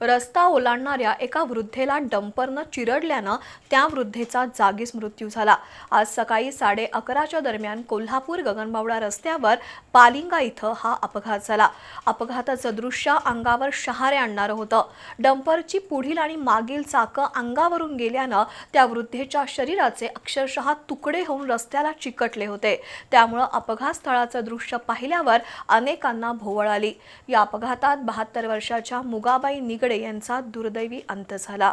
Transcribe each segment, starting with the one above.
रस्ता ओलांडणाऱ्या एका वृद्धेला डंपरनं चिरडल्यानं त्या वृद्धेचा जागीच मृत्यू झाला. आज सकाळी साडे अकराच्या दरम्यान कोल्हापूर गगनबावडा रस्त्यावर पालिंगा इथं हा अपघात झाला. अपघाताचं दृश्य अंगावर शहारे आणणारं होतं. डंपरची पुढील आणि मागील चाकं अंगावरून गेल्यानं त्या वृद्धेच्या शरीराचे अक्षरशः तुकडे होऊन रस्त्याला चिकटले होते. त्यामुळं अपघात स्थळाचं दृश्य पाहिल्यावर अनेकांना भोवळ आली. या अपघातात बहात्तर वर्षाच्या मुगाबाई निगड यांचा दुर्दैवी अंत झाला.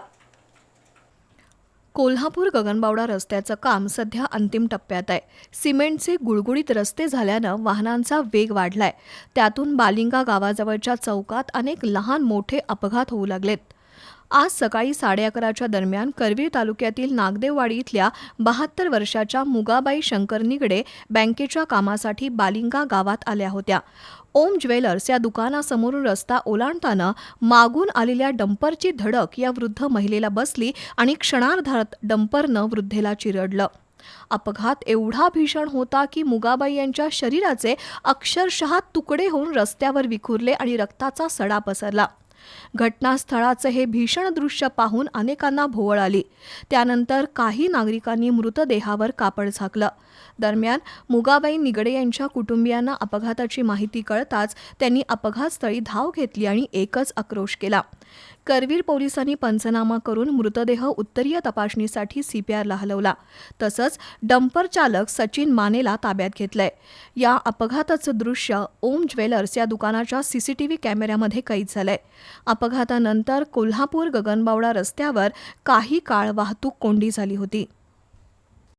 कोल्हापूर गगनबावडा रस्त्याचं काम सध्या अंतिम टप्प्यात आहे. सिमेंटचे गुळगुळीत रस्ते झाल्यानं वाहनांचा वेग वाढलाय. त्यातून बालिंगा गावाजवळच्या चौकात अनेक लहान मोठे अपघात होऊ लागलेत. आज सकाळी साडे अकराच्या दरम्यान करवीर तालुक्यातील नागदेववाडी इथल्या बहात्तर वर्षाच्या मुगाबाई शंकर निगडे बँकेच्या कामासाठी बालिंगा गावात आल्या होत्या. ओम ज्वेलर्स या दुकानासमोरून रस्ता ओलांडताना मागून आलेल्या डंपरची धडक या वृद्ध महिलेला बसली आणि क्षणार्धात डंपरनं वृद्धेला चिरडलं. अपघात एवढा भीषण होता की मुगाबाई यांच्या शरीराचे अक्षरशः तुकडे होऊन रस्त्यावर विखुरले आणि रक्ताचा सडा पसरला. घटनास्थळाचं हे भीषण दृश्य पाहून अनेकांना भोवळ आली. त्यानंतर काही नागरिकांनी मृतदेहावर कापड झाकलं. दरम्यान मुगाबाई निगडे यांच्या कुटुंबियांना अपघाताची माहिती कळताच त्यांनी अपघातस्थळी धाव घेतली आणि एकच आक्रोश केला. करवीर पोलिसांनी पंचनामा करून मृतदेह उत्तरीय तपासणीसाठी सीपीआरला हलवला. तसंच डंपर चालक सचिन मानेला ताब्यात घेतलंय. या अपघाताचं दृश्य ओम ज्वेलर्स या दुकानाच्या सीसीटीव्ही कॅमेऱ्यामध्ये कैद झालंय. अपघातानंतर कोल्हापूर गगनबावडा रस्त्यावर काही काळ वाहतूक कोंडी झाली होती.